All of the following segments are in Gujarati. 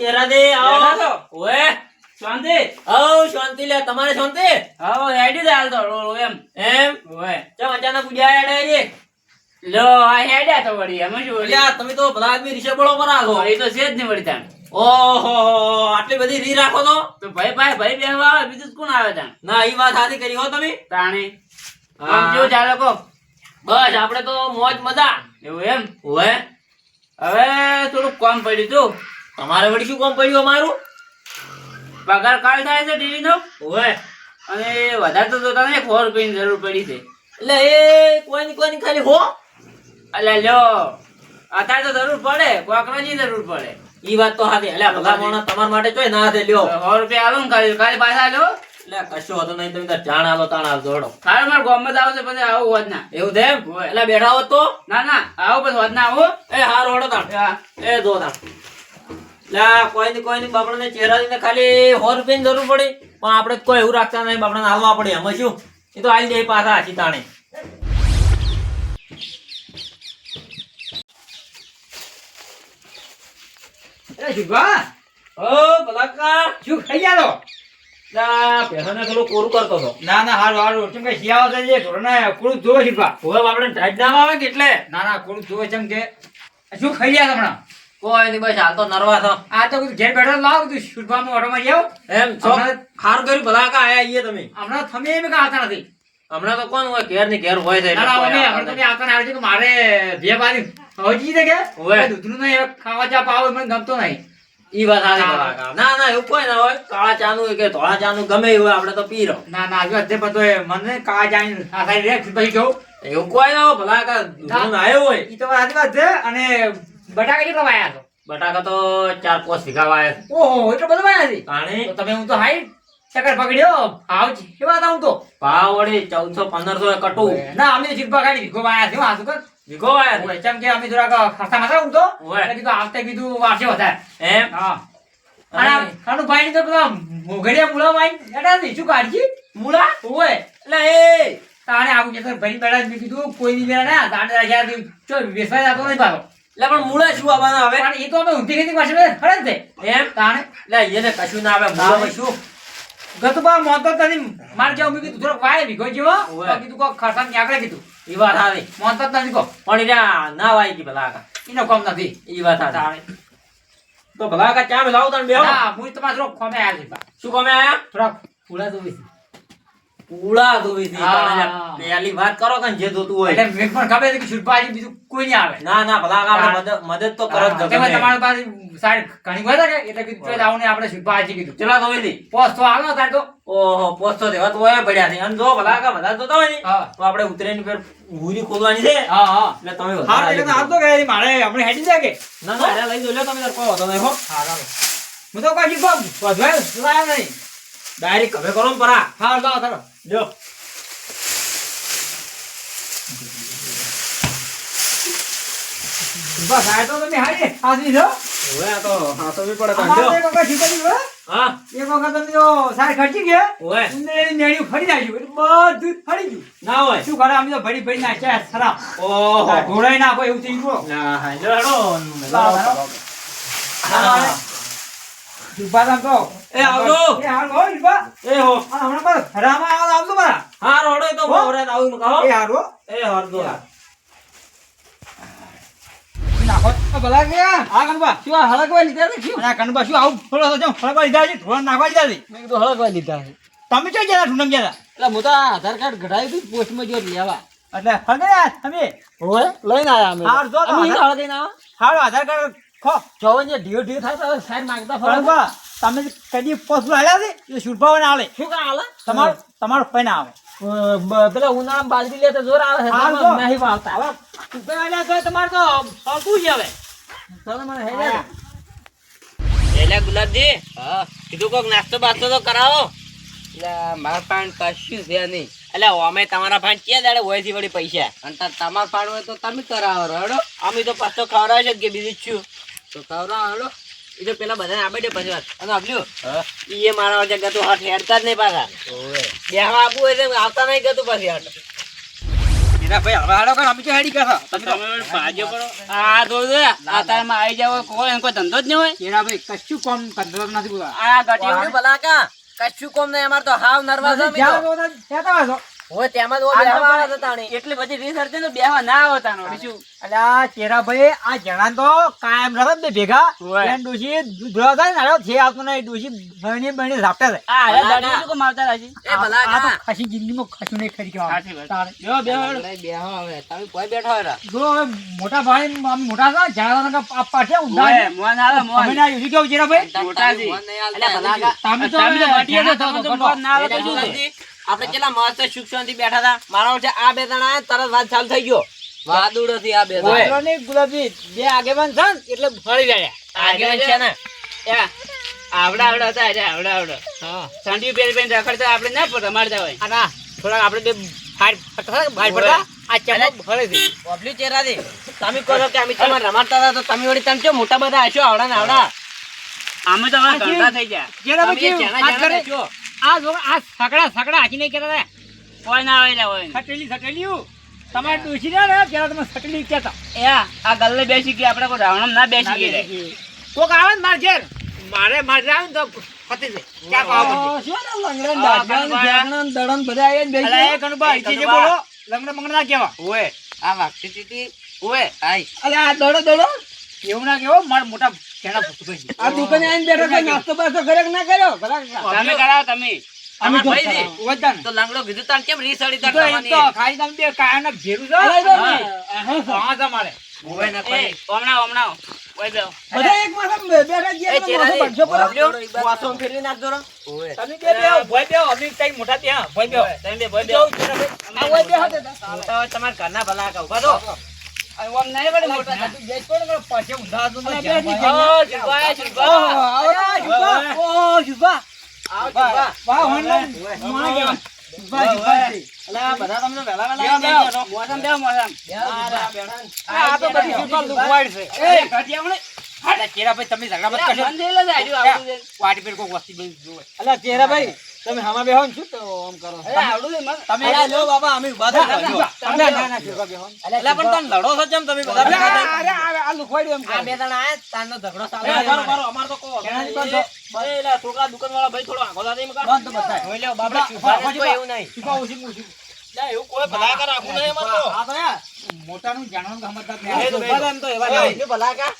ચેરા દે આવો. ઓએ શાંતિ. આવ શાંતિ લે તમારે શાંતિ? આવો હેડી દે હાલ તો એમ. એમ? ઓએ. ચમ અચાનક પૂજા આડે રે લો આ હેડ્યા તો વળી એમ શું વળી? તમે તો ભલા આદમી રીશે બળો પર આલો એ તો છે જ નહીં વળી તાણ ઓહો આટલી બધી રી રાખો તો. તો ભાઈ ભાઈ ભાઈ બેહવા આવે બીજું કોણ આવે તાણ ના એ વાત સાચી કરી હો તમે. તાણી. આમ જો ચાલે કો બસ આપણે તો મોજ મજા. એવું એમ? હોય હવે થોડુંક કામ પડ્યું તું. તમારે વળી શું કામ પડ્યું અમારું? પગાર કાલ થાય છે ટીવી નો? હોય અને વધારે તો તને સો રૂપિયાની જરૂર પડી છે. એટલે એ કોઈની કોઈની ખાલી હો? એટલે લ્યો. અત્યારે તો જરૂર પડે કોકરાની જરૂર પડે. ઈ વાત તો સાચી એટલે ભલા મોણા તમારા માટે ચોય ના હાથે લ્યો. સો રૂપિયા આલો ને કાલે કાલે પાછા લ્યો એટલે કશો હતો નહીં તમે જાણ આલો તાણ આલો જોડો. ખાલી મારે ગોમત આવશે પછી આવું હોત ના એવું છે એટલે બેઠા હોત તો? ના ના આવો પછી હોત ના આવો એ હાર ઓડો તાણ. એ જો તાણ. લા કોઈ ને કોઈ ને બાપડાને ચહેરાને ખાલી સો રૂપિયાની જરૂર પડી. પણ આપણે કોઈ એવું રાખતા નહીં બાપડાને હાલવા પડે. એમાં શું? એ તો આવી જાય પાછા હાચી તાણે. એ શુભા ઓ ભલાકા શું ખાઈ ગયા તો લા પેલાને કોરું કરતો હતો. ના ના હારું હારું. ચમ કે શિયાળો થઈ જાય ઢોરને કુળું જોવે શુભા હવે બાપડાને ટાઈટ ના આવે કેટલે ના ના કુળું જોવે ચમ કે. શું ખાઈ ગયા હમણાં? કોઈ નહીં બસ હાલ તો નરવા થો આ તો ઘેર બેઠો લાવ તું શુભામાં ઓટો માં આવો એમ છો? હાર કર્યું ભલાકા આયા ઈએ તમે. હમણાં તમે એમ કા આવતા નથી. હમણાં તો કોણ હોય? ઘેરની ઘેર હોય છે ના ના અમે હમણાં તમે આવતા ને આવજો કે મારે બે બારી હજી છે કે? ઓવે. દૂધનું નહીં ખાવા ચા પાવ મને ગમતો નહીં. ઈ વાત સાચી ભલા. ના. ના એવું કોઈ ના હોય. કાળા ચાનું હોય કે ધોળા ચાનું ગમે એવું હોય આપણે તો પી રહો. ના ના હજુ અધે બધો મને કાળા જાય ની સાઈડ રે પછી કહું. એવું કોઈ ના હોય ભલાકા દૂધનું આવ્યો હોય. ઈ તો વાત વાત છે અને બટાકા કેટલો વાયા તો બટાકા તો ચાર પાંચ વીઘા વાયા છે. ઓહો એટલો બધો વાયા છે? તાણે? તો તમે હું તો હાઈ? ચક્કર પકડ્યો? આવ કેવા હતા હું તો? ભાવ વળી ચૌદસો પંદરસો કટુ. ના અમે જીભા કાઢી વિગો વાયા છે હાથું કર. વીઘો વાયા છે. ચમ કે અમે થોડાક ખર્ચા માથા હું તો? કીધું આવતે કીધું વારસે વધારે. એમ? હા. અને આ કાનું ભાઈ તો પેલા મોગડિયા મૂળા વાઈ. એટા શું કાઢી મૂળા? ઓય. એટલે એ! તાણે આવું કે ભાઈ બેડા કીધું કોઈ ની બેડા ના તાણે રાખ્યા ચો વેસવાય જતો નહીં પાછો. એટલે પણ મૂળા શું આવવાના હવે? પણ એ તો અમે ઊંધી ખેતી પાસે ખરે છે એમ? તાણે. એટલે એને કશું ના આવે મૂળામાં શું? ગતબા મોતો તની માર જાવ મેં કીધું થોડોક વાય ભીગો જીવો. કીધું કો ખર્ચા ની આગળ કીધું. એ વાત આવે મોતો તો નથી કો પણ એ ના વાય કી ભલાકા એનો કામ નથી. એ વાત આવે તો તો ભલાકા ચા મે લાવ તને બેહો. ના હું તમારે ખોમે આવ્યા છે. શું કોમે આયા? થોડોક ફૂલા તો વિશે પૂળા ધોવી હતી. હા. પહેલી વાત કરો કે જે જોતું હોય. એટલે મેં પણ ખબર છે કે છુટપાજી બીજું કોઈ નહીં આવે. ના ના ભલા આપણે મદદ મદદ તો કરો જ તેમાં ગમે તમારી પાસે સાઈડ ઘણી બધા કે એટલે કીધું લાવો ને આપણે છુટપાજી કીધું. ચલા ધોવી હતી. પોસ્ટ તો આવ્યો તાર તો. ઓહો પોસ્તો દેવા તો ઓય પડ્યા છે. અને જો ભલાકા બધા જોતા હોય ને હા. તો આપણે ઉતરેની ફેર હુરી ખોલવાની છે. હા હા. એટલે તમે હા એટલે આવી આમ તો કહે મારે હમણાં હેડી જાય કે? ના ના લઈ જો લ્યો તમે તાર વાંધો નહીં હો. હા ચાલો હું તો કાજી પગ વધવાય લાયા નહીં. ડાયરેક્ટ કભે કરો ને પરા. હા લાવો ચાલો લ્યો બસ આ તો તમે હારી હાથી છો? ઓય આ તો હા તો બી પડે તાણ એક વખત છુપાજી હોય હા. એક વખત તમે જો સાર ખર્ચી ગયા ઓય ફરી એટલે બધું ફરી ગયું. ના હોય. શું કરે અમે તો ભરી ભરી નાખ્યા ખરા ઓહો. ઢોળાઈ નાખો એવું થઈ ગયું ના હા લ્યો હેડો. છુપાતા તો. એ આવજો. એ હાલ હો છુપા એ હો. આ હમણાં બસ હરામાં આવો આવજો મારા હા રોડો તો આવું એ હારો એ હરદો નાખો. ભલા કે આ? કનબા શું આ હળકવા લીધા છે? શું? આ કનબા શું આવું થોડો તો હળકવા લીધા છે? ઢોળ નાખવા લીધા છે? મેં કીધું હળગવા લીધા છે. તમે ક્યાં ગયા ઢૂંઢમ ગયા? એટલે હું તો આધાર કાર્ડ કઢાવ્યું હતું પોસ્ટમાં જો લેવા એટલે હળગ્યા તમે? હોય લઈને આવ્યા અમે. હાર જો તો અમે આધાર- હારો આધાર કાર્ડ ખો. જોવે જે ઢીયો ઢીયો થાય તો સાઈડ માગતા ફરો. હળગવા તમે કદી પશુ આવ્યા છે એ શુરભાવ ના આવે શું કા હાલે તમારો તમારો પૈન ના આવે પેલા ઉનાળા બાજરી લે તો જોર આવે છે. નહીં વાવતા. હવે તો તમારે તો ફળતું જ આવે ચાલો મને હે. એટલે ગુલાબજી. હા. કીધું કોક નાસ્તો બાસ્તો તો કરાવો. મારા પાન કશું છે નહીં. એટલે અમે તમારા ભાઈ ક્યાં દાડે હોય છે વળી પૈસા? અને તમારા તમાર હોય તો તમે કરાવો રડો અમે તો પાછો ખવડાવે છે કે બીજું છું. તો ખવડાવો રડો એ તો પેલા બધાને આપે દે પછી વાત. અને આપજો. એ મારા વચ્ચે ગતું હાથ હેરતા જ નહીં પાછા. બેહવા આપવું હોય તો આવતા નહીં ગતું પછી હાથ. ચેરા ભાઈ હવે હાલો કર અમે તો હેડી ગયા તમે તો પડો આ દોડ દે તારમાં આવી જાવ કોઈ એનો કોઈ ધંધો જ નહીં હોય. ભાઈ કશું કોમ ધંધો નથી આ ગટી ભલા કા? કશું કોમ નહીં અમારે તો હાવ નર્વસ અમે તો જ્યાં જો ત્યાં ત્યાં તમે છો. હોય તેમાં તો બેહવા આવ્યા એટલી બધી રિસર્ચ તો બેહવા ના આવતા બીજું અલ્યા ચેરા ભાઈ આ જણાન તો કાયમ રહે બે ભેગા હોય. ડોશી દૂધવા થાય ને છે આવતો નહીં ડોશી બહેણી બહેણી ઝાપટા થાય આ હવે દાડી કા. શું રાજી એ ભલા આ તો કા. જિંદગીમાં કશું નહીં ખરી સાચી તારે બેહો બેહો લઈ બેહો તમે કોઈ બેઠા હોય જો મોટા ભાઈ આમ મોટા પાછા ઊંધા છે. મોન હાલો મોન અમે ના યુઝી કેવું ચેરા ભાઈ મોટા છે. અલ્યા ભલા તમે તો તમે તો હવે તો તમે તો તો ના આવે તો શું છે? જોલાજી, આપણે કેટલા મસ્ત સુખ શાંતિ બેઠા હતા. મારા વચ્ચે આ બે જણા તરત વાત ચાલુ થઈ ગયો. વાદુડોથી આ બે જણા. ગુલાબી. બે આગેવાન છે ને એટલે ફળી જાય આગેવાન છે ને. આવડા આવડા હતા અરે આવડા આવડા. હા. ઠંડી પેરી પેરી રખડતા આપણે ના પડતા રમાડતા હોય. અને ના થોડા આપણે બે ફાડ ફટકા ફાડ પડતા આ ચમક ફળે છે બબલી દે તમે કહો કે અમે તમાર રમાડતા હતા તો તમે વળી તમે મોટા બધા હશો આવડા ને આવડા? અમે તો હવે ધંધા થઈ ગયા. ચેરા જેના આ જેના કરે. આ જો આ સકડા સકડા હાચી નહીં કહેતા કોઈ ના આવે હોય સટેલી સટેલી તમારે ડોશી ના રહ્યા પેલા તમે સટેલી કહેતા. એ આ ગલ્લે બેસી ગયા આપણે કોઈ રાવણમ ના બેસી ગયા. કોક આવે ને માર ઘેર? મારે મારે આવે ને તો પતી જાય. ક્યાં પાવ શું લંગડા દાઢિયા ને ધ્યાના અલા એ કનુભા એ ઈથી જે કનુભા. બોલો લંગડા મંગડા ના કહેવા ઓય આ વાગતી ટીટી ઓય આય. અલે આ દડો દડો એવું ના કેવો માર મોટા ફૂટુ થઈ આ દુકાને આવીને બેઠો તો નાસ્તો બાસ્તો ઘરે ના કર્યો? તમે કરાવો તમે. અમે ભાઈ છે. વદાન તો લાંગડો કીધું તાણ કેમ રીસડી તાણ તમારી? તો ખાલી તમે બે કાયના ભેરું છો હા. હા તમારે ઓય ના કોઈ. હમણાં હમણાં. ઓય બેહો. એ ચેરાથી. બબલ્યો, વાસો ફેરવી નાખજો રો. તમે બે બે ભોય બે અમે કઈ મોટા ત્યાં ભોય બે તમે બે ભાઈ બેહો. ઓય બે. હતા મોટા. ઘરના ભલા કાં ઊભા ચેરાભાઈ તમે ઝઘડા મત કરશો. ચેરાભાઈ તમે હામાં બેહો ને શું તો આમ કરો. તમે લો બાબા, અમે ઊભા થો. ના ના ના બેહો અલા, પણ તને લડો છો જેમ તમે બધા અરે અરે આ લુકવાડ્યું એમ આ બે જણા આયા, તાનો ઝઘડો ચાલે બરો, અમાર તો કો કેનાથી બંધ થો? એ લા, છોકરા દુકાનવાળા ભાઈ થોડો આંગો દાદી મકા બંધ તો હોય જોઈ બાબા એવું નહીં. એવું કોઈ ભલા કર રાખવું નહીં એમાં તો. આ તો મોટાનું જાણવાનું એમ એવા ભલા કા?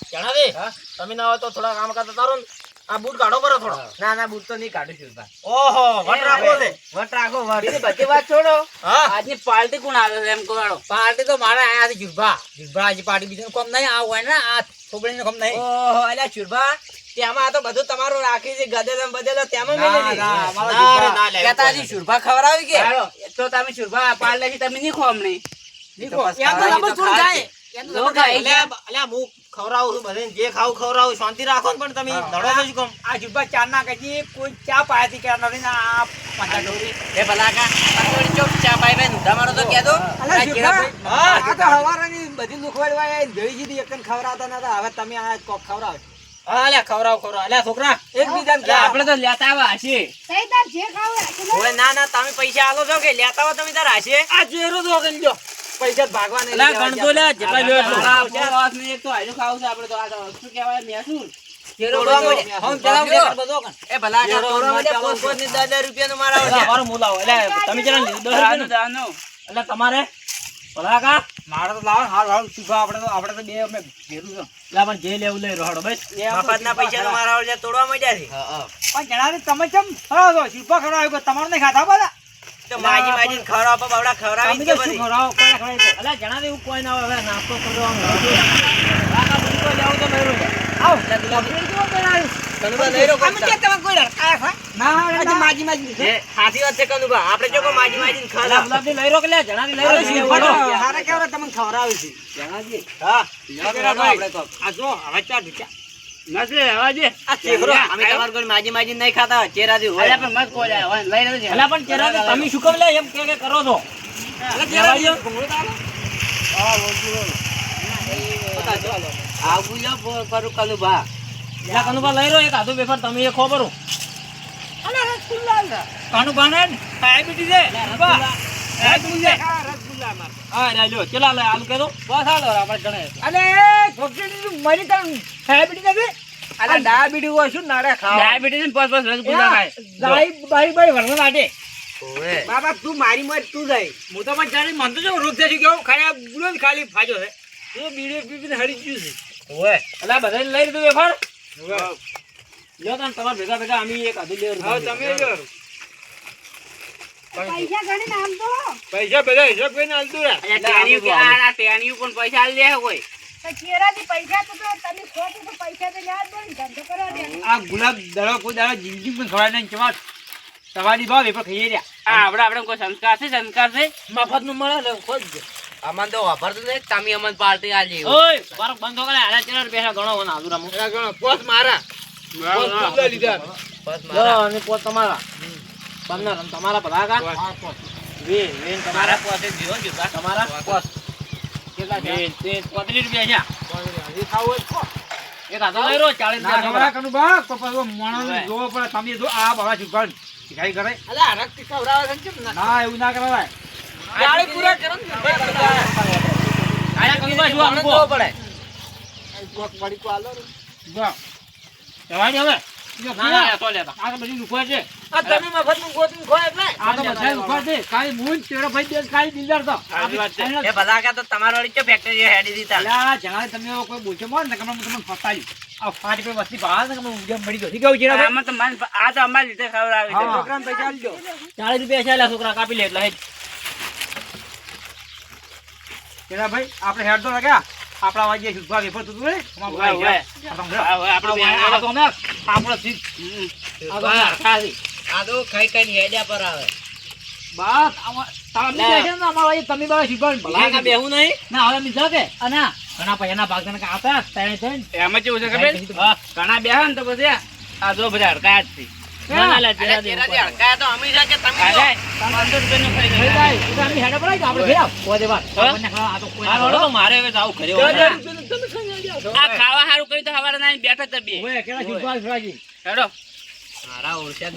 તમે ના હોય તો થોડા કામ કરતા તારો ને. આ બૂટ કાઢો બરો થોડો. ના ના બૂટ તો નહીં કાઢું છું ઓહો વટ રાખો છે. વટ રાખો વટ. બધી વાત છોડો. આજની પાર્ટી કોણ આવે છે એમ કહો પાર્ટી તો મારા આયા છે જુરભા. જુબા આજે પાર્ટી બીજું કોમ નહીં આ હોય ને આ છોકરીને કોમ નહીં. ઓહો એટલે શુરભા તેમાં તો બધું તમારું રાખી છે ગદે ને બદેલો તેમાં મેં. ના, કહેતા હજી શુરભા ખવડાવી કે? તો તમે શુરભા પાર્લે થી તમે નહીં ખો અમને. નહીં લંબો તો થોડું જાય. હવે તમે આ કોક ખવડાવો. અલ્યા ખવડાવ ખવડાવ. અલ્યા છોકરા એકબીજાને આપણે તો લેતા આવ્યા હશે. ના ના તમે પૈસા આલો છો કે લેતા આવો તમે તાર હશે? આ ચેરો તો. પૈસા ભાગવા નહીં લેવા ગણતો લ્યા જેટલા લ્યો એટલો આ વાત એક તો આજો ખાવ છે આપણે તો આ શું કહેવાય મેસું? કેરો તોડવા બધો. માંડ્યા. હમ, પેલા બબલ્યો. ઉઠે બધો કણ. એ ભલા કા કેરો તોડવા માંડ્યા. ચાલો. પોંચ પોંચની દસ દસ રૂપિયાનું મારા અલ્યા, ઓછા. અમારો મુલાવો અલ્યા તમે જરા લીધું દસ દાનું, રૂપિયાનું. દાનું. અલ્યા તમારે ભલાકા મારે તો લાવો હાલ હાલ સુભા આપણે તો આપણે તો બે અમે ભેરું છે. અલ્યા પણ જે લેવું લઈ રોડો આપણે મફતના મારા તોડવા માંડ્યા છે પણ જણાવી તમે કેમ ખરા છો? તમારે નહીં ખાતા બધા? તો માજી માજી ખવડાવો બાવડા બધી. એવું કોઈ ના હવે નાસ્તો તો નહીં રોકો અમે તમે કોઈ? ના. માજી, માજી. સાચી વાત છે કનુભા આપણે જો માજી માજી ખવડાવ ગુલાબની લઈ રો કે લ્યા જણા લઈ રો અરે જે શિલ્પા લેવું તો હોય. હારા કેવડા તમને ખવડાવ્યું છે. હા આપણે તો. આ જો, હવે ચા ઢૂંચા. નથી, હવે આ ચેહરો અમે તમારા ઘરે માજી માજી નહીં ખાતા ચેરાથી હોય. અલ્યા પણ મત. અલ્યા પણ ચેરા તમે શું કામ લે એમ કે કે કરો છો? અલા, લેવા દ્યો. આવું જો પ- કરું કનુભા અલ્યા કનુભા લઈ રો એક આધો વેફર તમે એ ખો બરું કાનું બાને ડાયાબિટીસ છે. બા. હા રે લ્યો. લે હાલ કે દો બસ હાલો આપણે ગણે અને ભક્તિની મરી નથી અરે ડાયાબિટીસ હોય શું? નાડે ખાવા. ડાયાબિટીસ ને રસગુલ્લા ખાય માટે. બાબા તું મારી મત તું જાય. હું તો પણ જાણે મન તો જો રોગ થઈ કેવું ખાલી બુલો ખાલી ફાજો છે. એ બીડીઓ પી પીને ગયું છે. ઓવે. એટલે આ લઈ લીધું વેફર? લ્યો તને તમારા ભેગા ભેગા અમે એક આધું લેવું તમે લ્યો. પૈસા ગણીને આમ તો. પૈસા બધા હિસાબ કરીને આલતું રે અલ્યા કે આ ટેણીયું પણ પૈસા આલ દે કોઈ? ગણો તમારા. પંદર તમારા બધા કા? વે વે તમારા? પાસે જીવન જુદા. તમારા પોત. કેટલા છે? તે પોત્રીસ રૂપિયા છે. એ ખાવું હોય તો ખો. એક આધો લઈ રહ્યો ચાલીસ રૂપિયા કનું બા તો પછી મોણોને જોવો પડે તમે જો આ બાબા છુપાડ શીખાઈ કરે. અલા છે ના એવું ના કરાય ગાડી પૂરા કરો આયા પડે. બા હવે જો. કા ચાલીસ રૂપિયા છે છોકરા કાપી લે એટલે. ભાઈ આપડે હેડ તો લાગ્યા. આપણા વાજે સુધવા વેફર તું તો ને આપણો સીધ. આ તો ખાઈ ખાઈ હેડ્યા પર આવે. બસ તમે લે. બેસે ને અમારા વાજે તમે બાવા શીખવાડ ભલા બેહું નહીં? ના હવે મિત્ર કે અને ઘણા પૈસાના ભાગ તને એમાં છે ખબર? ઘણા બેહે ને તો પછી આ જો બધા હડકાયા જ મારે હવે જાવું આ ખાવા સારું તો બેઠા બે. ઓય કેલા હેડો. મારા ઓળખ્યા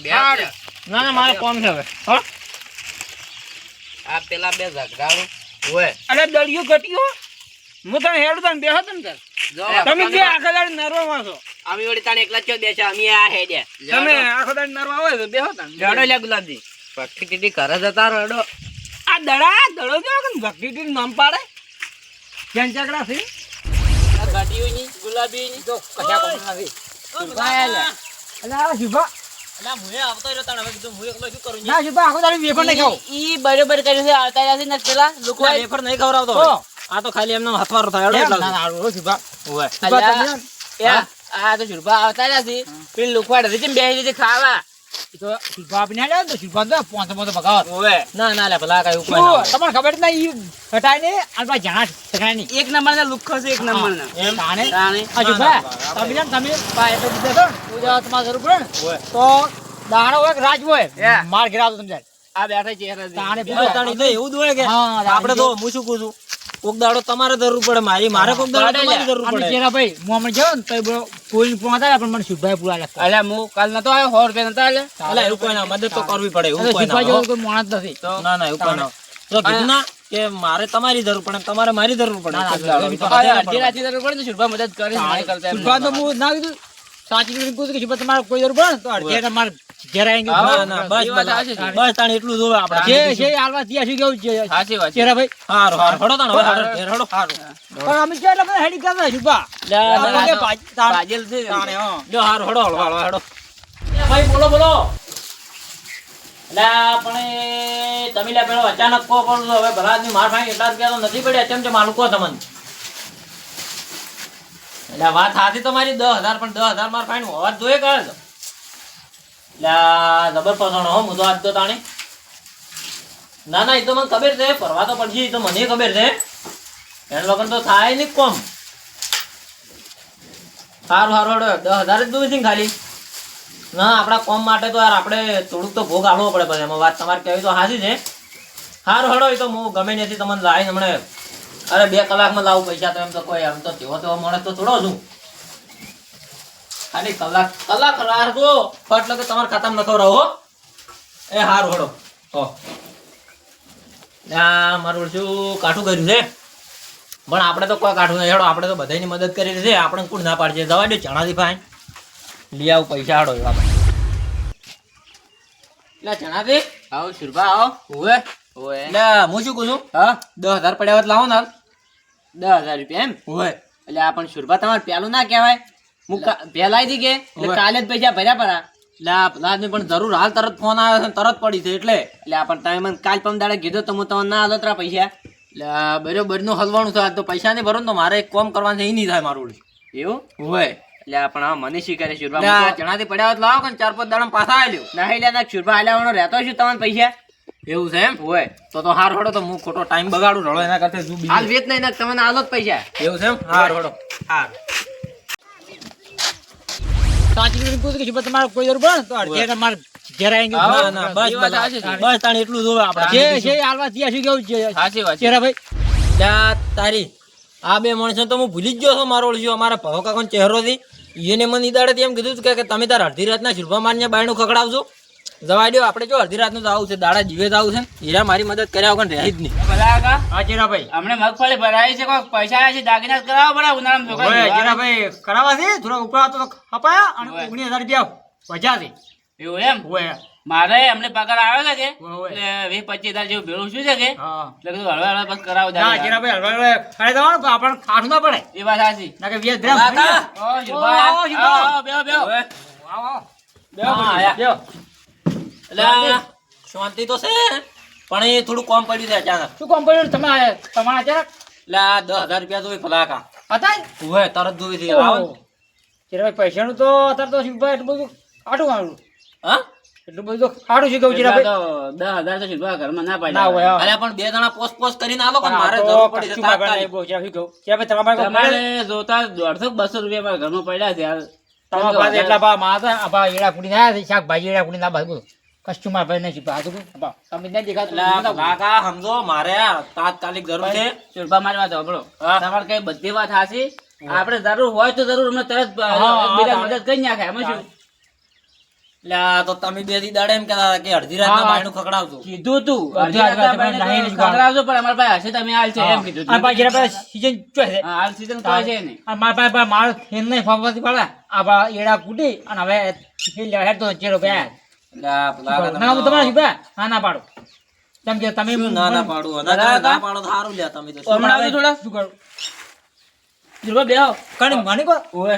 બેહો હું. ના ના મારે કોમ છે હવે. હો? આ પેલા બે ઝઘડાળું. ઓય. અરે દળિયો ઘટ્યો હું. તને હેડું તને બેહો તને તાર. જો તમે જે આખા દાડી નરવા માં છો. અમે વળી તાણે એકલા છો બેસા અમે આ હેડ્યા તમે આખો દાડી નરવા હોય તો બેહો તને હેડો લે ગુલાબજી. ભક્તિ ટીટી કરે જતા રહો હેડો આ દડા દડો જો કે ભક્તિ ટીટી નામ પાડે? કેમ ચકડા છે? આ ગાડીઓની ગુલાબીની. જો કશા કોમ નથી અલા આ શુભા અલા, મુએ આવતો રહ્યો તાણ હવે કીધું મુએ એકલો શું કરું ના શુભા આખો દાડી વેફર નહીં ખાવ ઈ બરોબર કર્યું છે આવતા રહ્યા છે પેલા લોકો વેફર નહીં ખવડાવતો આ તો ખાલી એમનો હાથવારો થાય ના એટલા ના ઓય. આ તો છુરપા આવતા રહ્યા છે. પેલી લુકવાડ હતી બેસી હતી ખાવા. તો શુભા આપીને આલ્યા તો શુભા તો પોંચો પોંચો ભગાવત. ઓવે. ના ના લે ભલા કાંઈ ઉપાય તમને ખબર જ ઈ હટાય ને અને જણા ઠેકાણે એક નંબર ના છે એક નંબર એમ? તાણે? તાણે. આ શુભા તમે જાણ તમે પાય તો બીજા છો પૂજા તમારે જરૂર પડે તો દાડો હોય રાજ હોય માર ઘેરાવતો આ બેઠા ચહેરા છે. તાણે એવું જ હોય કે આપણે તો હું શું કહું છું? કોક દાડો તમારે જરૂર પડે મારી મારે કોક દાડો તમારી. જરૂર પડે જેરા ભાઈ હું હમણાં જાઉં ને તો બ્રો કોઈ પહોંચતા હતા પણ મને સુભાઈ પૂરા લાગતા અલે હું કાલ નતો આવ્યો સો રૂપિયા નતા આલ્યા અલે એવું કોઈ ના મદદ તો કરવી પડે એવું કોઈ ના સુભાઈ કોઈ માણસ નથી ના ના એવું કોઈ ના. તો કીધું ના કે મારે તમારી જરૂર પડે તમારે મારી જરૂર પડે. તો તો અડધી રાતની જરૂર પડે ને સુભાઈ મદદ કરી મારી કરતા એમ તો હું ના કીધું સાચી રીતે કહું છું કે તમારે કોઈ જરૂર પડે તો અડધી રાતે ઘેર આવીને ના, બસ બસ છે. તાણ એટલું જોવે આપણે. જે છે હાલવા ત્યાં શું કેવું છે? સાચી વાત ચેરા ભાઈ? હારું હારું. હળો તાણ હવે હારું, ઘેર પણ અમે ક્યાં એટલે હેડી કરતા શુભા લે, લે, લે, આપણે લે. ભાજ- તાણ- કાજલ છે. તાણે, હા. જો હારું, હળો, હળો, હળો, હળો. ભાઈ બોલો બોલો. લા, પણ તમે પેલો અચાનક કહો પણ હવે ભલા માર ફાઈ એટલા રૂપિયા તો નથી પડ્યા. ચમ આલું કહો તમને એટલે વાત સાચી તમારી, દસ હજાર, પણ દસ હજાર માર ફાઈન હોવા જોઈએ કરે તો એટલે જબર પસંદ હો, હું તો તો તાણી. ના ના, એ તો મને ખબર છે, ફરવા તો પડશે, એ તો મને ખબર છે. એને લોકોને તો થાય નહીં કોમ. સારું સારું દસ હજાર જ દઉં છે ખાલી. ના, આપણા કોમ માટે તો યાર આપણે થોડુંક તો ભોગ આવવો પડે પછી. એમાં વાત તમારે કહેવી તો સાચી છે. સારું હડો એ તો હું ગમે નથી તમને લાવીને હમણે અરે બે કલાકમાં લાવું પૈસા તો એમ તો કોઈ એમ તો તેવો તેવો મળે તો થોડો છું. ખાલી કલાક કલાક રાહ જો ફટ તમારા ખાતામાં નખો રહો એ હારું હેડો હો. આ મારું શું કાઠું કર્યું છે? પણ આપણે તો કોઈ કાઠું નહીં. હેડો, આપણે તો બધાની મદદ કરી છે. આપણે કોણ ના પાડશે દવા દે ચણાથી ફાઈન. લઈ આવું પૈસા હાડો એવા એટલે ચણાથી. આવો, શુરભા, આવો. ઓએ એટલે હું શું કહું છું? હા? દસ હજાર પડ્યા હોત લાવો ને દસ હજાર રૂપિયા એમ? હોય એટલે આ પણ તમારે પેલું ના કહેવાય. હું કે કાલે જ પૈસા ભર્યા પરા. એટલે આ પેલાની પણ જરૂર હાલ તરત ફોન આવ્યો છે તરત પડી છે એટલે. એટલે આ પણ તમે મને કાલ પમ દાડે કીધો તો હું તમને ના પૈસા. એટલે બરોબરનું હલવાનું થાય તો પૈસા નહીં ભરો તો મારે એક કોમ કરવાનું છે એ નહીં થાય મારું એવું? હોય એટલે પણ હા મને શી કરે શુરભા એટલે આ હું તો- ચણાથી પડ્યા લાવો કે ચાર પાંચ દાડા પાછા આવ્યો ના શુરભા હાલ્યાવાનો રહેતો છું તમને પૈસા? એવું છે એમ? હોય. તો તો હાર હડો તો હું ખોટો ટાઈમ બગાડું રડો એના કરતા શું હાલ વેત નહીં ના તમને આલો જ પૈસા. એવું છે એમ? હાર હડો. હાર. સાચી રીતે પૂછું કે શુભા તમારે કોઈ જરૂર પડે તો અડધી તમારે ઘેર ના, ના, બસ એ બસ સાચી છે. બસ તાણે એટલું જોવે આપણે જે છે એ હાલવા શું કેવું છે? સાચી વાત છે. ચેરાભાઈ ત્યાં તારી. આ બે માણસો તો હું ભૂલી જ ગયો છું મારો ઓળખ્યો અમારા ભરો કાકાનો ચહેરો થી. એને મને ઈદાડે એમ કીધું કે- કે તમે તાર અડધી રાતના શુભા માન્ય બાયણું ખકડાવજો જવા દો આપણે જો અડધી રાતનું જવું છે દાડા જીવે જવું છે હીરા મારી મદદ કર્યા વગર રહી જ નહીં. ભલા હા ચેરાભાઈ અમને મગફળી ભરાઈ છે કોઈ પૈસા આવે છે દાગીના જ કરાવો પડે ઉનાળામાં છોકરા ચેરાભાઈ કરાવવા છે? થોડા ઉપરા તો અપાયા અને. ઓગણીસ હજાર રૂપિયા વજા છે એવું એમ? મારે અમને પગાર આવ્યો છે કે? વીસ પચીસ હજાર જેવું ભેળું શું છે કે? હા. એટલે કીધું હળવે હળવે બસ કરાવો ના ભાઈ હળવા હલવા ખાઈ દેવાનું પણ આપણને ખાટું ના પડે. એ વાત સાચી. ના કે. આવો, આવો, બેહો, બેહો. હવે આવો, આવો. હા, આયા. બેહો. એટલે શાંતિ તો છે પણ એ થોડું કોમ પડ્યું છે અચાનક શું કોમ પડ્યું? તમે તમારા અચાનક એટલે દસ હજાર રૂપિયા જોઈ ફલાકા. હતા હોય તરત જોઈ હતી આવો. ચેરાભાઈ પૈસાનું તો અત્યારે તો શિવભાઈ એટલું બધું આટું આવ્યું હા? એટલું બધું તો છે કહું એટલા દસ હજાર તો શિવભાઈ ઘરમાં ના હોય હા. પણ બે જણા પોસ્ટ પોસ્ટ કરીને આવો પણ મારે જરૂર પડી છે તાત્કાલિક. ચેરાભાઈ. ચેરાભાઈ તમારા તમારે જોતા દોઢસો બસો રૂપિયા મારા ઘરમાં પડ્યા છે. તમારા પાસે એટલા ભાવમાં હતા ભાવ એડા કુડી ના છે, શાકભાજી એડા કુડી ના બોલો કશું મારા કહું, આ ભાવ. તમે નહીં દેખાતું. કાકા સમજો મારે તાત્કાલિક જરૂર છે. શુરભા મારી વાત સાંભળો. તમારે કઈ બધી વાત હાચી? આપણે જરૂર હોય તો જરૂર અમને તરત બીજા મદદ કરી નાખે એમાં શું એટલે તો તમે બે દાડે એમ કહેતા કે અડધી રાતના બાયણું ખકડાવજો કીધું તું. રાતના પણ અમારી પાસે હશે તમે હાલ છે એમ કીધું આ ભાઈ ચેરાભાઈ season ચોય છે. હાલ season કોઈ છે નહીં આ મારા પાસે મારો ફેન નહીં ફાવવાથી પડે આ એડા કુડી અને હવે ચેરો બે એટલે આ પેલા કાકા ના હું તમારા શું બે ના પાડો. કેમ કે તમે ના ના પાડું? અને ના પાડો સારું લ્યા તમે તો હમણાં આવજો થોડા. શું કરું? શુરભા બેહો. કણી મને કો? ઓવે.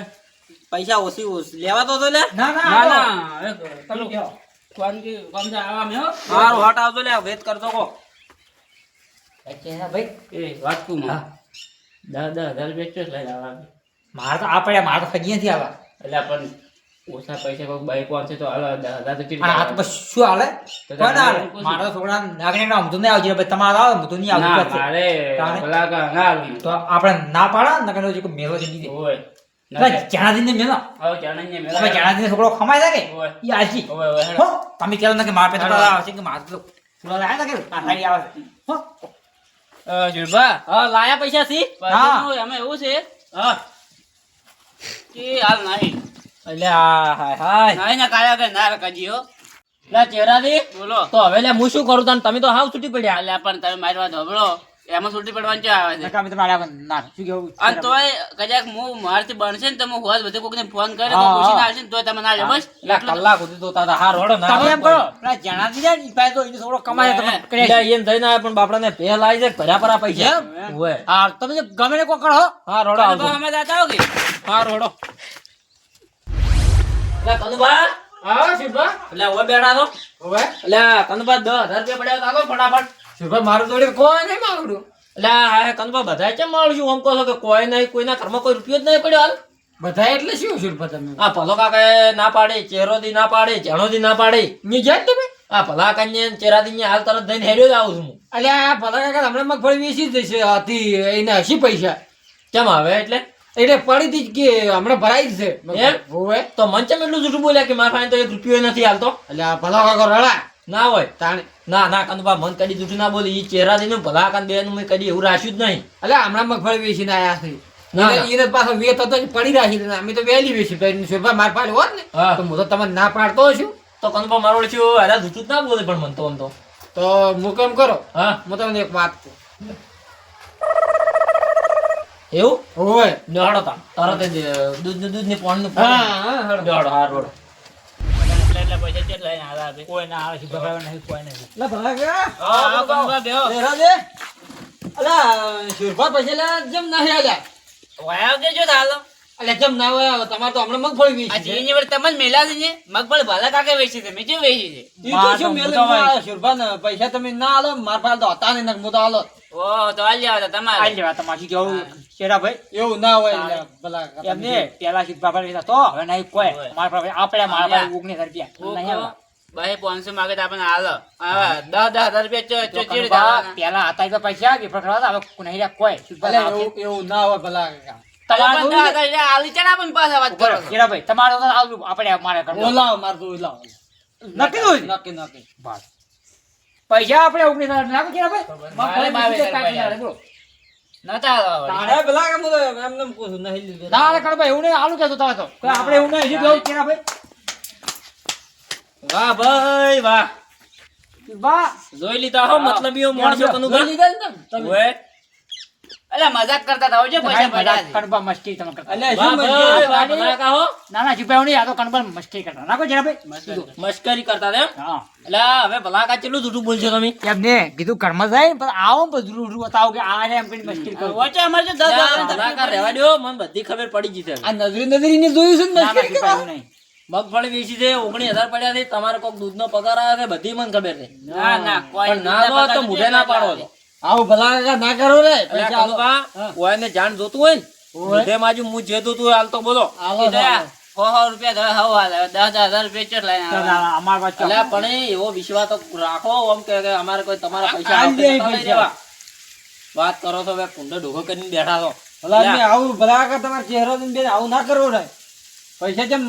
પૈસા ઓછી ઓછી. લેવા તો તો લે. ના ના ના ના. ના એક તમે કહો કોણ કે- કોણ છે આવા મેં હો? હટ આવજો લે વેત કરતો કો. ભાઈ. એ વાત કહું માં. દસ દસ હજાર આવવા. મારે તો આ પડ્યા મારે તો ખગી નથી આવા એટલે પણ ઓછા પૈસા કોઈ બાઈક વાંચે તો હાલ દાદા તો આ તો શું હાલે? તમારે તો છોકરા નાગણી ના તો નહીં આવજે ભાઈ તમારા આવે હું તો નહીં ના આવતું મારે તાણે? કા ના આવી. તો આપણે ના પાડા નકર જે મેળા. તમે છોકરો ખમાઈ શકે ઓય. ઈ આજી ઓય, ઓય, હેડો. હો તમે કે મારા પેટ હેડો. આવે છે કે મારે તો લાયા આવે હો. હા પૈસા સી પાછળનું એમાં એવું છે હા કે હાલ નહીં. એટલે આ હાય હાય. નહીં ને કાયા કે ના રકાજી હો. લે બોલો. તો હવે લે હું શું કરું તને? તમે તો હાવ છૂટી પડ્યા. અલ્યા પણ તમે મારી વાત સાંભળો. એમાં છૂટી પડવાનું ક્યાં આવે છે? નકા તમારે ના શું કેવું? અને તોય કદાચ હું મારથી બનશે ને તમે હોત બધે કોકને ફોન કરે તો પૂછીને આવશે ને તોય તમે ના લે બસ. કલાક સુધી તો તાતા હાર હડો ના તમે એમ કરો. પેલા ને તો એને કમાય તમે એમ આવે પણ બાપડાને પહેલ આવી જાય ભર્યા પરા પૈસા? હા તમે ગમે ને કોઈ કરો હા. રોડો અમે જાતા હો કે? હા રોડો કનુભા. હા શિવભા? એટલે ઓય બેઠા તો હવે એટલે કનુભા દસ હજાર રૂપિયા પડ્યા તો ફટાફટ. શિવભા મારું જોડે કોઈ નહીં માગડું એટલે હા કનુભા બધા કેમ મારું આમ કહો કે કોઈ નહીં કોઈના ઘરમાં કોઈ રૂપિયો જ નહીં પડ્યો હાલ. બધા એટલે શું શિવભા તમે? આ ભલો ના પાડે ચેરોથી ના પાડે ચેણોથી ના પાડે. ની જાય તમે? આ ભલા કાંઈ ચેરાથી હાલ તરત જઈને હેડ્યો જ આવું છું હું. અલ્યા આ ભલા કાકા હમણાં મગફળી વેચી જ જશે હતી એને હસી પૈસા. કેમ આવે એટલે? એટલે પડી હતી કે હમણાં ભરાઈ જ છે? હોવે. તો મન એટલું જૂઠું બોલ્યા કે મારા પાસે તો એક રૂપિયો નથી હાલતો? એટલે ભલા કાકો રડા ના હોય. તાણે. ના ના કંદુભા મન કદી જૂઠું ના બોલી. એ ચહેરા નું ભલા કાન બેન મેં કદી એવું રાખ્યું જ નહીં. એટલે હમણાં મગફળી વેચીને આયા છે. એને- પાછો વેત હતો પડી રાખી. અમે તો વેલી વેચી. શોભા માર પાડે હોત ને તો હું તો તમને ના પાડતો છું. તો કંદુભા મારો છું અરે જૂઠું જ ના બોલે પણ મન તો આમ તો. તો હું કેમ કરો. હા. હું તમને એક વાત કહું. એવું? હોય તરત જ દૂધ દૂધની પાણી નું હા હા હેડો. લ્યો હેડો હાર હેડો એટલે એટલે પૈસા કેટલા લઈને આવ્યા કોઈ ના આવે છે નહીં કોઈ નહીં લે ભલા ગયા હા, હા, કંકુભા, બેહો. દે. અલા શુરભા પૈસા લે જેમ નહીં આલ્યા વાયા કે જો હાલો એટલે જમ ના હોય તમારે તો હમણાં મગફળી વેચી છે. તમે મેલા છે મગફળી ભલા કાકે વેચી છે મેં કેવું વેચી છે. ઈ તો શું મેલે આ પૈસા તમે ના આલો માર પાસે તો હતા નહીં હું તો આલો. ઓહો તો આલ્યા તમારે આ લેવા તમારી કેવું શેરાભાઈ એવું ના હોય ભલા એમને પેલા સીટ બાપા વેચા તો હવે નહીં કોઈ મારા પાસે આપણે મારા પાસે ઓગણીસ રૂપિયા નહીં આલવા. ભાઈ પાંચસો માગે તો આપણને હાલો હવે દસ દસ હજાર રૂપિયા ચો- તો ચો- ચીડી કનબા થવાના. પેલા હતા તો પૈસા હતા, હવે નહીં રહ્યા કોઈ એવું એવું ના હોય ભલા તમારે તો આપણે મારે. નક્કી નક્કી નક્કી પૈસા આપણે ઓગણીસ હજાર કાંઈ રૂપિયા. નહીં બોલો. નતા હાલવા ભલા એમ નહીં લીધું. ના એવું નહીં આલું તો કે આપણે એવું નહીં લીધું એવું શેરાભાઈ વાહ ભાઈ વાહ. વાહ. જોઈ લીધા હો મતલબીઓ માણસો કનું જોઈ લીધા ને તમે? ઓય મજાક કરતા હતા હોજો પૈસા પડ્યા છે. મસ્તી તમે કરતા અલ્યા શું ભાઈ વાહ મસ્તી? ના ના છુપાયો નહીં આ તો કનબા મસ્તી કરતા નાખો શેરાભાઈ મસ્કરી કરતા હતા હા. એટલે હવે ભલા કા કેટલું જૂઠું બોલશો તમે? એમ ને કીધું કર્મ જાય ને આવો ને પછી બતાવો કે આ એમ કરીને મસ્તી કરું વચ્ચે અમારે જો દસ હજાર ભલા તકલીફ કા રહેવા દ્યો મને બધી ખબર પડી ગઈ છે આ નજરી ને જોયું છે ને નહીં. મગફળી વેચી છે ઓગણીસ હજાર પડ્યા છે તમારે કોઈક દૂધનો પગાર આવે છે બધી મને ખબર છે. ના ના કોઈ ના તો મુઢે ના પાડો આવું ભલા ના કરો રે પૈસા. કનુભા, ઓયને જાણ જોતું હોય ને મુઢે માજુ હું જે જોતું હાલ તો બોલો આલો એ તો યાર, આલો. સો સો રૂપિયા તો હવ હાલે. હવે દસ હજાર રૂપિયા ચેટ લઈને ના, આવ્યા? ના, ના, અમાર પાસે એટલે પણ એવો વિશ્વાસ તો રાખો આમ કે કે અમારે કોઈ તમારા પૈસા આ આવશે દે તો લઈ પૈસા. વાત કરો તો હવે કુંડે ઢોકો કરીને બેઠા છો ભલા એટલે મેં આવું ભલા તમારો ચહેરો આવું ના કરવો રે પૈસા જેમ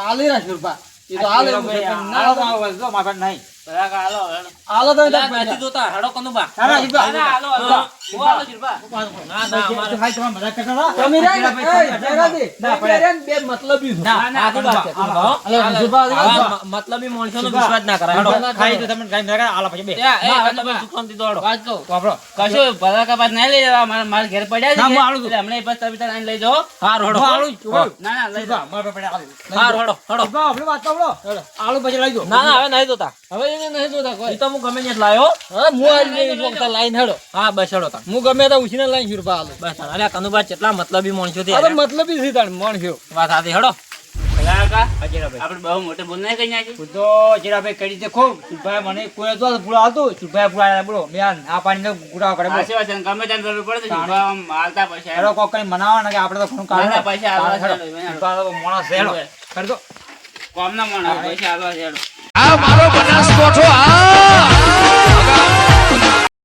આલી રાખ શુરભા. એ તો આલે ના નહીં. આલો તમે નથી જોતા હેડો કનુભા. ના, ના, શુભા, ના, ના, હાલો, હાલો. હું હાલો, શિલ્પા. ના ના અમારે ભાઈ, તમે મજાક કરતા તમે રે ને, શેરાભાઈ, એ, જયરાજી, ના, તમે બે મતલબી છો. ના, ના, વિશ્વાસ ના કરાય હેડો. ખાઈ તો તમને આલો પછી બે. ના, તમે દોડો. વાત કહું. વાપરો. કશું ભલાકા કપાસ નહીં લઈ જવા મારા મારા ઘેર પડ્યા છે ના, ને, એટલે હમણાં બસ તમે લઈ જાઓ. હું. ભાઈ. ના ના લઈ જાઓ મારા પડ્યા હા રોડો હેડો, આપણી વાત સાંભળો. આલુ પછી લઈ જાઓ. ના ના હવે નહીં જોતા હવે એને નહીં જોતા કોઈ. તો હું ગમે ને લાયો. હા હું આજ દેવી છું, લાઈન હેડો. હા બસ હેડો તા હું ગમે તો ઉછીને લાઈન શુરભા આલું. બસ અરે કનુભા કેટલા મતલબી માણસો તે અરે મતલબી છે તાણ માણસો. વાત સાચી હેડો. આપણે બહુ મોટે બોલ નહીં કહી નાખી. તો જીરાભાઈ કરી દેખો. શુભાઈ મને કોઈ તો પૂરો આવતો. શુભાઈ પૂરા બોલો. મેં આ પાણી ગુડાવા કરે સાચી વાત ને ગમે ત્યારે જરૂર પડે તો તાણે. શિલ્પા આમ હાલતા પૈસા હેડો કોક કઈ મનાવો ને કે આપણે તો ઘણું પૈસા માણસ છે, હેડો. કોમના માણસ પૈસા આલો છે આ મારો બનાસ કોઠો આ